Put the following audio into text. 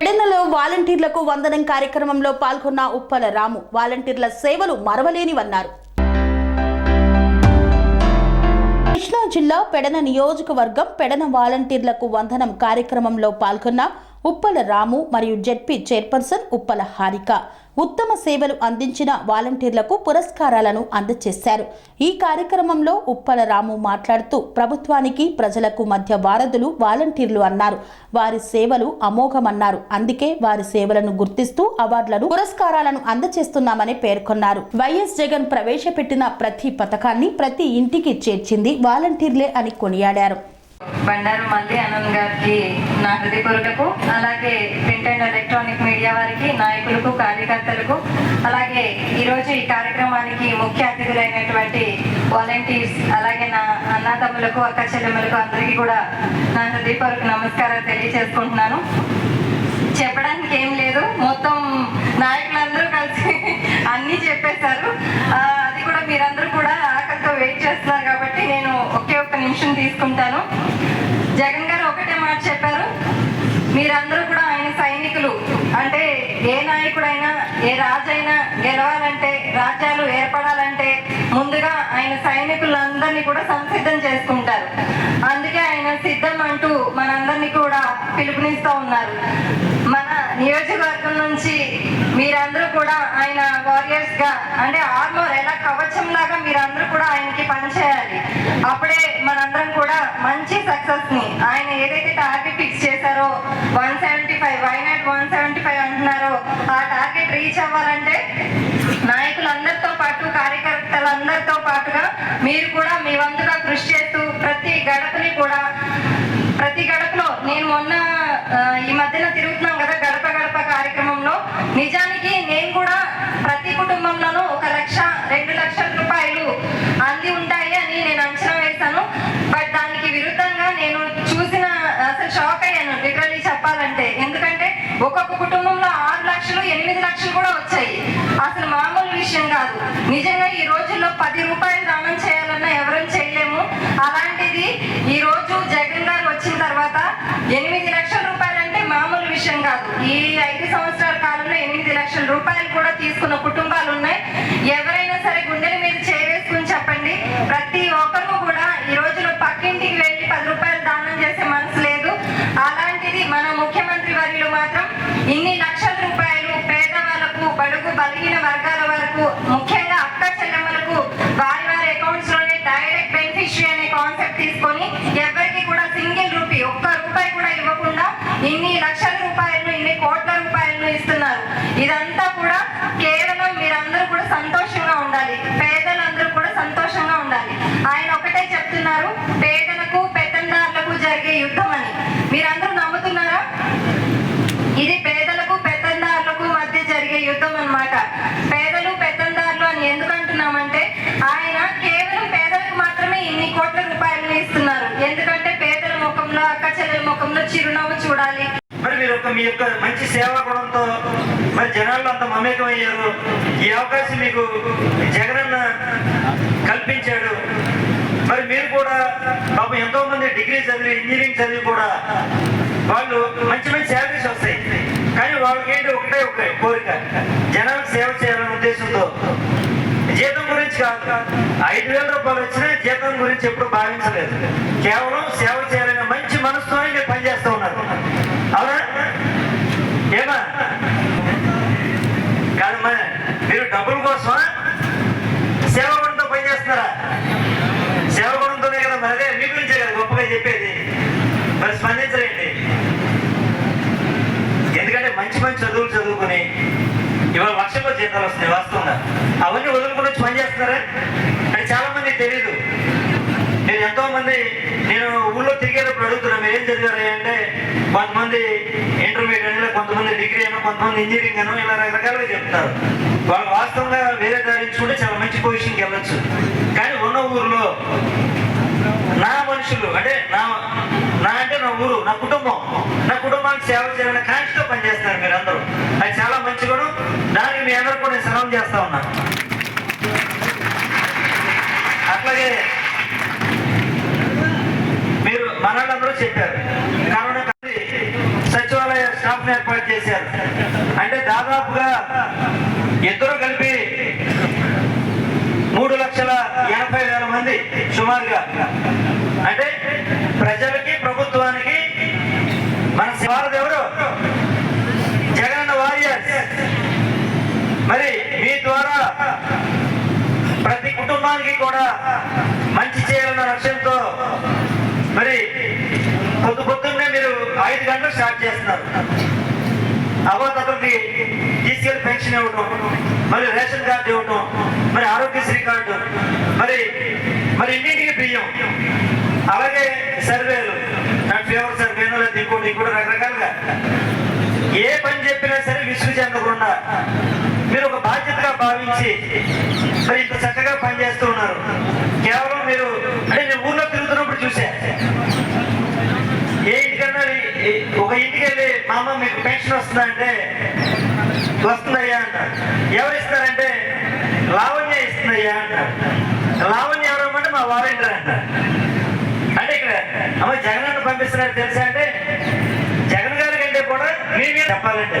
పెడనలో వాలంటీర్లకు వందనం కార్యక్రమంలో పాల్గొన్న ఉప్పల రాము. వాలంటీర్ల సేవలు మరవలేనివన్నారు. కృష్ణా జిల్లా పెడన నియోజకవర్గం పెడన వాలంటీర్లకు వందనం కార్యక్రమంలో పాల్గొన్న ఉప్పల రాము మరియు జెడ్పీ చైర్పర్సన్ ఉప్పల హారిక. ఉత్తమ సేవలు అందించిన వాలంటీర్లకు పురస్కారాలను అందజేశారు ఈ కార్యక్రమంలో ఉప్పల రాము మాట్లాడుతూ ప్రభుత్వానికి ప్రజలకు మధ్య వారధులు వాలంటీర్లు అన్నారు. వారి సేవలు అమోఘమన్నారు. అందుకే వారి సేవలను గుర్తిస్తూ అవార్డులను పురస్కారాలను అందజేస్తున్నామని పేర్కొన్నారు. వైఎస్ జగన్ ప్రవేశపెట్టిన ప్రతి పథకాన్ని ప్రతి ఇంటికి చేర్చింది వాలంటీర్లే అని కొనియాడారు. బండారు మల్లి ఆనంద్ గారికి నా హృదయపూర్వకకు అలాగే ప్రింట్ అండ్ ఎలక్ట్రానిక్ మీడియా వారికి నాయకులకు కార్యకర్తలకు అలాగే ఈరోజు ఈ కార్యక్రమానికి ముఖ్య అతిథులైనటువంటి వాలంటీర్స్ అలాగే నా అన్నదమ్ములకు అక్క చెల్లెమ్మలకు అందరికీ కూడా నా హృదయపూర్వక నమస్కారాలు తెలియజేసుకుంటున్నాను చెప్పడానికి ఏం లేదు మొత్తం నాయకులందరూ కలిసి అన్నీ చెప్పేశారు. అది కూడా మీరందరూ కూడా ఆకలితో వెయిట్ చేస్తున్నారు కాబట్టి నేను ఒకే ఒక్క నిమిషం తీసుకుంటాను. జగన్ గారు ఒకటే మాట చెప్పారు మీరందరూ కూడా ఆయన సైనికులు. అంటే ఏ నాయకుడైనా ఏ రాజైనా గెలవాలంటే రాజ్యాలు ఏర్పడాలంటే ముందుగా ఆయన సైనికులందరినీ కూడా సంసిద్ధం చేసుకుంటారు. అందుకే ఆయన సిద్ధం అంటూ మనందరినీ కూడా పిలుపునిస్తూ ఉన్నారు. మన నియోజకవర్గం నుంచి మీరందరూ కూడా ఆయన వారియర్స్గా అంటే ఆర్మోర్ ఎలా కవచం లాగా మీరందరూ కూడా ఆయనకి పనిచేయాలి. అప్పుడే మనందరం కూడా మంచి సక్సెస్ని ఆయన ఏదైతే target fix one seventy five why not one seventy five అంటున్నారు? ఆ టార్గెట్ రీచ్ అవ్వాలంటే నాయకులందరితో పాటు కార్యకర్తలందరితో పాటుగా మీరు కూడా మీ వంతుగా కృషి చేస్తూ ప్రతి గడపని కూడా ప్రతి గడపలో నేను మొన్న ఈ మధ్యన తిరుగుతున్నాం కదా గడప గడప కార్యక్రమంలో. నిజానికి నేను కూడా ప్రతి కుటుంబంలోనూ ఒక లక్ష రెండు లక్షల రూపాయలు అంది ఉంటాయి అని నేను అంచనా వేశాను. బట్ దానికి విరుద్ధంగా నేను చూసిన అసలు షాక్ అయ్యాను. లిటరలీ ఒక్కొక్క కుటుంబంలో ఆరు లక్షలు ఎనిమిది లక్షలు కూడా వచ్చాయి. అసలు మామూలు విషయం కాదు. నిజంగా ఈ రోజుల్లో పది రూపాయలు దానం చేయాలన్నా ఎవరూ చేయలేము. అలాంటిది ఈ రోజు జగన్ గారు వచ్చిన తర్వాత ఎనిమిది లక్షల రూపాయలు అంటే మామూలు విషయం కాదు ఈ ఐదు సంవత్సరాల కాలంలో ఎనిమిది లక్షల రూపాయలు కూడా తీసుకున్న కుటుంబాలు ఉన్నాయి ఎవరైనా సరే గుండెల మీద చేవేసుకుని చెప్పండి ప్రతి ఒక్కరూ కూడా ఈ రోజులో పక్కింటికి వెళ్ళి పది రూపాయలు దానం చేసే మనసు లేదు అలాంటిది మన ముఖ్యమంత్రి వర్యులు మాత్రం ఇన్ని లక్షల రూపాయలు పేదవాళ్ళకు బడుగు బలిగిన వర్గాల వరకు ముఖ్యంగా అక్క చెల్లెమ్మలకు వారి వారి అకౌంట్స్లోనే డైరెక్ట్ బెనిఫిషియరీ అనే కాన్సెప్ట్ తీసుకొని ఎవరికి కూడా సింగిల్ రూపీ ఒక్క రూపాయి కూడా ఇవ్వకుండా ఇన్ని లక్షల రూపాయలను ఇన్ని కోట్ల రూపాయలను ఇస్తున్నారు ఇదంతా కూడా కేవలం మీరందరూ కూడా సంతోషంగా ఉండాలి పేదలందరూ కూడా సంతోషంగా ఉండాలి ఆయన ఒకటే చెప్తున్నారు పేదలకు పెత్తందారులకు జరిగే యుద్ధం అని మీరందరూ నమ్ముతున్నారా ఇది పేదలకు పెత్తందారులకు మధ్య జరిగే యుద్ధం అన్నమాట పేదలు పెత్తందారులు అని ఎందుకు అంటున్నామంటే ఆయన కేవలం పేదలకు మాత్రమే ఇన్ని కోట్ల రూపాయలు ఇస్తున్నారు ఎందుకంటే పేదల ముఖంలో అక్క చెల్లెల ముఖంలో చిరునవ్వు చూడాలి. మరి మీరు ఒక మీ యొక్క మంచి సేవా గుణంతో మరి జనాల్లో అంత మమేకమయ్యారు. ఈ అవకాశం మీకు జగనన్న కల్పించాడు. మరి మీరు కూడా పాపం ఎంతో మంది డిగ్రీ చదివి ఇంజనీరింగ్ చదివి కూడా వాళ్ళు మంచి మంచి శాలరీస్ వస్తాయి. కానీ వాళ్ళకి ఏంటి ఒకటే ఒక కోరిక? జనాలకు సేవ చేయాలనే ఉద్దేశంతో. జీతం గురించి కాదు. ఐదు వేల రూపాయలు వచ్చినా జీతం గురించి ఎప్పుడు భావించలేదు. కేవలం సేవ చేయాలనే మంచి మనసుతోనే మీరు పనిచేస్తూ ఉన్నారు అవునా ఏమా కాదమ్మా మీరు డబ్బుల కోసమా? సేవ గుణంతో పనిచేస్తున్నారా సేవ గుణంతోనే కదా మరి అదే మీ గురించే కదా గొప్పగా చెప్పేది. మరి స్పందించలేండి. ఎందుకంటే మంచి మంచి చదువులు చదువుకుని ఇవాళ లక్షల్లో జీతాలు వస్తున్నాయి వాస్తవంగా అవన్నీ వదులుకుని వచ్చి పనిచేస్తున్నారా అది చాలా మంది తెలియదు నేను ఎంతో మంది నేను ఊళ్ళో తిరిగేటప్పుడు అడుగుతున్నా మీరు ఏం చదివారు? అంటే కొంతమంది ఇంటర్మీడియట్ అయినా కొంతమంది డిగ్రీ అయినా కొంతమంది ఇంజనీరింగ్ అయినా ఇలా రకరకాలుగా చెప్తారు. వాళ్ళు వాస్తవంగా వేరే దారి చాలా మంచి పొజిషన్కి వెళ్ళొచ్చు. కానీ ఉన్న ఊరిలో నా మనుషులు అంటే నా నా అంటే నా ఊరు నా కుటుంబం నా కుటుంబానికి సేవ చేయాలనే కాంక్షతో పనిచేస్తారు మీరు అందరూ అది చాలా మంచి కూడా దానికి మీ అందరూ కూడా నేను సలహం చేస్తా ఉన్నాను అట్లాగే మీరు మనల్ని చెప్పారు. కరోనా సచివాలయ స్టాఫ్ ఏర్పాటు చేశారు. అంటే దాదాపుగా ఇద్దరు కలిపి మూడు లక్షల ఎనభై వేల మంది సుమారుగా. అంటే ప్రజలకి ప్రభుత్వానికి మన శివారు ఎవరు జగన్ వారియర్స్. మరి మీ ద్వారా ప్రతి కుటుంబానికి కూడా మంచి చేయాలన్న లక్ష్యంతో మరి పొద్దు పొద్దున్నే మీరు సర్వేను ఇంకోటి ఇంకోటి రకరకాలుగా. ఏ పని చెప్పినా సరే విసుగు చెందకుండా మీరు ఒక బాధ్యతగా భావించి మరి ఇంత చక్కగా పనిచేస్తూ ఉన్నారు. కేవలం మీరు అంటే నేను ఊర్లో తిరుగుతున్నప్పుడు చూసా ఏ ఇంటికన్నా ఒక ఇంటికి వెళ్ళి మా అమ్మ మీకు పెన్షన్ వస్తుందంటే వస్తుందయ్యా అంట. ఎవరు ఇస్తారంటే? లావణ్య ఇస్తుందయ్యా అంట. లావణ్య ఎవరమ్మంటే మా వారంటారు అంట. అంటే ఇక్కడ అమ్మ జగన్ పంపిస్తున్నారు తెలుసా అంటే జగన్ గారి కంటే కూడా మీ మీద చెప్పాలంటే